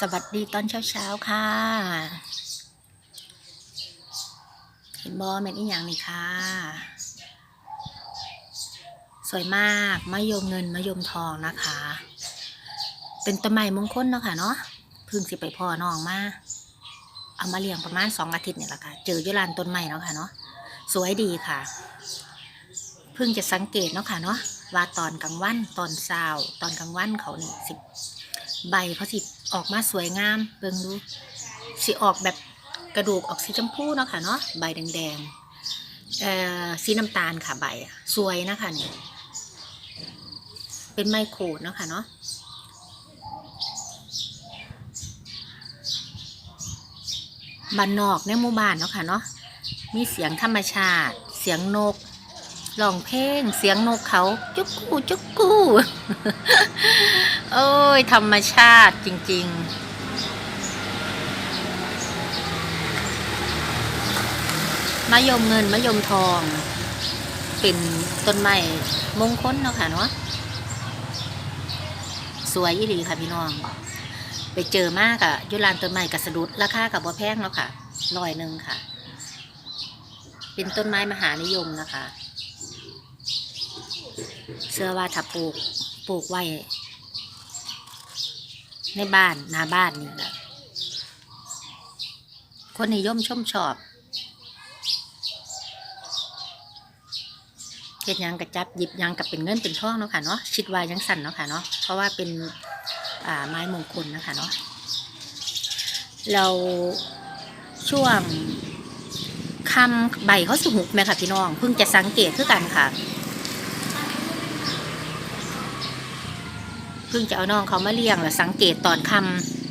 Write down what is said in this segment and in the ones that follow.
สวัสดีตอนเช้าๆค่ะ เห็นบอแม่นอีหยังนี่ค่ะ สวยมากมะยมเงินมะยมทองนะคะ เป็นต้นไม้มงคลเนาะค่ะเนาะพึ่งสิไปพ่อน้องมาเอามาเลี้ยงประมาณสองอาทิตย์เนี่ยแหละค่ะ เจออยุลานต้นไม้เนาะค่ะเนาะสวยดีค่ะ เพิ่งจะสังเกตเนาะค่ะเนาะว่าตอนกลางวันตอนเช้าตอนกลางวันเขานี่สิ ใบเขาสิออกมาสวยงามเบิ่งดูสิออกแบบกระดูกออกสีชมพูเนาะค่ะเนาะใบแดงๆเอ่อสีน้ำตาลค่ะใบสวยนะคะนี่เป็นไมโครดเนาะค่ะเนาะบ้านนอกในหมู่บ้านเนาะค่ะเนาะมีเสียงธรรมชาติ เสียงนก ร้องเพลงเสียงนกเขา จุกกูจุกกูโอ้ย ธรรมชาติจริง ๆมะยมเงินมะยมทอง เป็นต้นไม้มงคลเนาะค่ะเนาะสวยอีหลีค่ะพี่น้อง ไปเจอมากอะยุลานต้นไม้กระสดุดราคากับบ่แพงแล้วค่ะร้อยหนึ่งค่ะ เป็นต้นไม้มหานิยมนะคะ เสื้อว่าถ้าปลูกปลูกไว้ ในบ้านหน้าบ้านนี่แหละคนนิยมชมชอบเฮ็ดยังกระจับหยิบยังกับเป็นเงินเป็นทองเนาะค่ะเนาะชิดวายยังสั่นเนาะค่ะเนาะเพราะว่าเป็นอ่าไม้มงคลนะคะเนาะเราช่วงคำใบเขาสุหุกไหมค่ะพี่น้องเพิ่งจะสังเกตคือกันค่ะ เพิ่งจะเอาน้องเขามาเลี้ยงแล้วสังเกตตอนค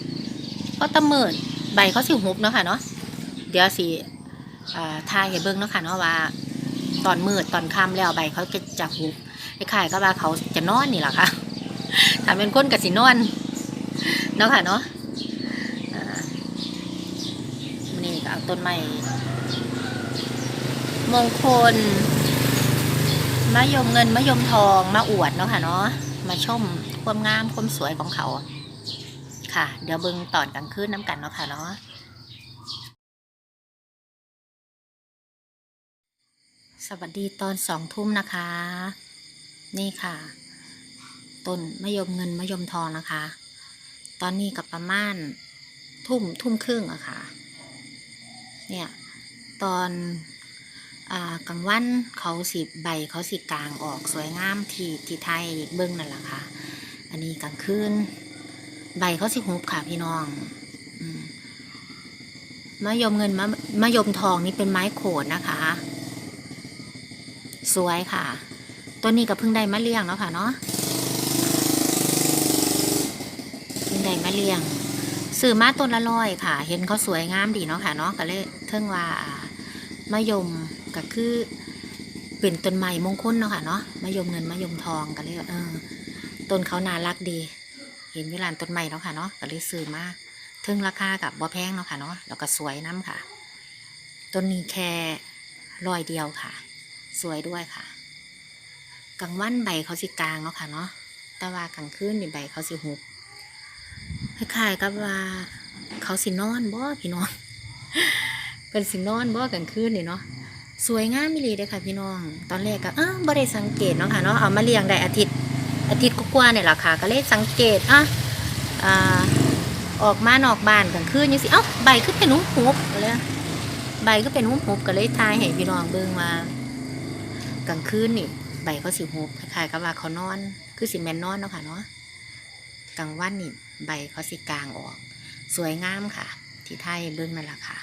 ำก็ตะเมิดใบเขาสิหุบเนาะค่ะเนาะเดี๋ยวสิอ่าทายให้เบิ่งเนาะค่ะเนาะว่า ตอนมืดตอนค่ำแล้วใบเขาจะจะหุบคล้ายก็ว่าเขาจะนอนนี่แหละค่ะถ้าเป็นคนกับสินอนเนาะค่ะเนาะนี่ก็เอาต้นไม้มงคลมะยมเงินมะยมทองมาอวดเนาะค่ะเนาะมาชม ความงามความสวยของเขา ค่ะ เดี๋ยวเบิ่งตอนกลางคืนน้ำกันเนาะค่ะเนาะสวัสดีตอนสองทุ่มนะคะ นี่ค่ะต้นมะยมเงินมะยมทองนะคะ ตอนนี้กับประมาณทุ่มทุ่มครึ่งอะค่ะ เนี่ยตอนอกลางวันเขาสิใบเขาสิกลางออกสวยงามที่ที่ไทยเบิ้งนั่นแหละค่ะ อันนี้กลางคืนใบเขาสิหุบค่ะพี่น้องอมมะยมเงินมะมะยมทองนี่เป็นไม้โขดนะคะ สวยค่ะ ตัวนี้ก็เพิ่งได้มาเลี้ยงแล้วค่ะเนาะเพิ่งได้มาเลี้ยงซื้อมาต้นละร้อยค่ะ เห็นเขาสวยงามดีเนาะค่ะเนาะก็เลยเทิงว่ามะยมก็คือเป็นต้นไม้มงคลเนาะค่ะเนาะมะยมเงินมะยมทองก็เลยว่าเออ ต้นเขาน่ารักดี เห็นเวลานต้นไม้เนาะค่ะเนาะก็เลยซื้อมาถึงราคากับบ่แพงเนาะค่ะเนาะแล้วก็สวยน้ำค่ะ ต้นนี้แค่รอยเดียวค่ะ สวยด้วยค่ะ กลางวันใบเขาสิกลางเนาะค่ะเนาะแต่ว่ากลางคืนนี่ใบเขาสิหุบคล้ายๆกับว่าเขาสินอนบ่พี่น้องเป็นสินอนบ่กลางคืนนี่เนาะสวยงามมิลีเลยค่ะพี่น้อง ตอนแรกก็เอ้าวบ่ได้สังเกตเนาะค่ะเนาะเอามาเลี้ยงได้อาทิตย์ อาทิตย์กว่าเนี่ยแหละค่ะ ก็เลยสังเกตอะอ่าออกมานอกบ้านกลางคืนยังสิ เอ้าใบคือเป็นหุบหุบเลยใบก็เป็นหุบหุบก็เลยทายให้พี่น้องเบิ่งว่ากลางคืนนี่ใบเขาสิหุบคล้ายๆกับว่าเขานอน คือสิแมนนอนเนาะค่ะเนาะกลางวันนี่ใบเขาสิกลางออก สวยงามค่ะ ที่ไทยเบิ่งนั่นแหละค่ะ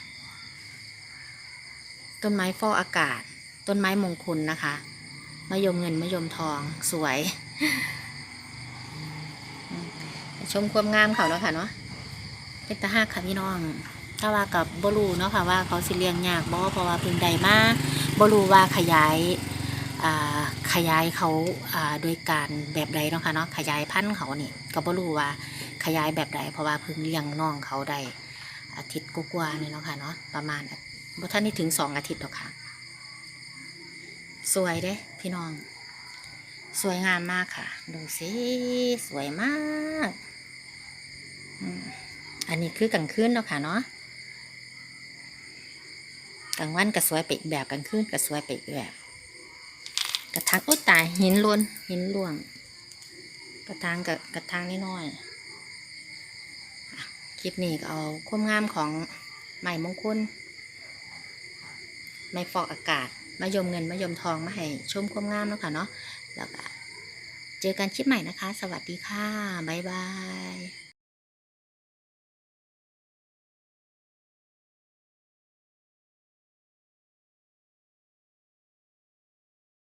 ต้นไม้ฟอกอากาศ ต้นไม้มงคลนะคะ มะยมเงินมะยมทองสวย ชมความงามเขาเนาะค่ะเนาะเป็นตาหักค่ะพี่น้อง ถ้าว่ากับบรูเนาะค่ะว่าเขาสิเลี้ยงยากบ่เพราะว่าเพิ่งใดมาบรูว่าขยายขยายเขาโดยการแบบใดเนาะค่ะเนาะขยายพันธุ์เขานี่ก็บรูว่าขยายแบบใดเพราะว่าเพิ่งเลี้ยงน้องเขาได้อาทิตย์กว่าๆนี่เนาะค่ะเนาะประมาณบ่ท่านนี่ถึงสองอาทิตย์หรอกค่ะ สวยเด้พี่น้อง สวยงามมากค่ะ ดูสิสวยมากอันนี้คือกลางคืนเนาะค่ะเนาะกลางวันก็สวยไปอีกแบบกลางคืนก็สวยไปอีกแบบ กระถางโอ้ตายหินล้วนหินหลวง กระถางกับกระถางน้อยๆอะคลิปนี้ก็เอาความงามของไม้มงคลไม้ฟอกอากาศ มายมเงินมายมทองมาให้ชมความงามเนาะค่ะเนาะแล้วก็เจอกันคลิปใหม่นะคะ สวัสดีค่ะ บ๊ายบาย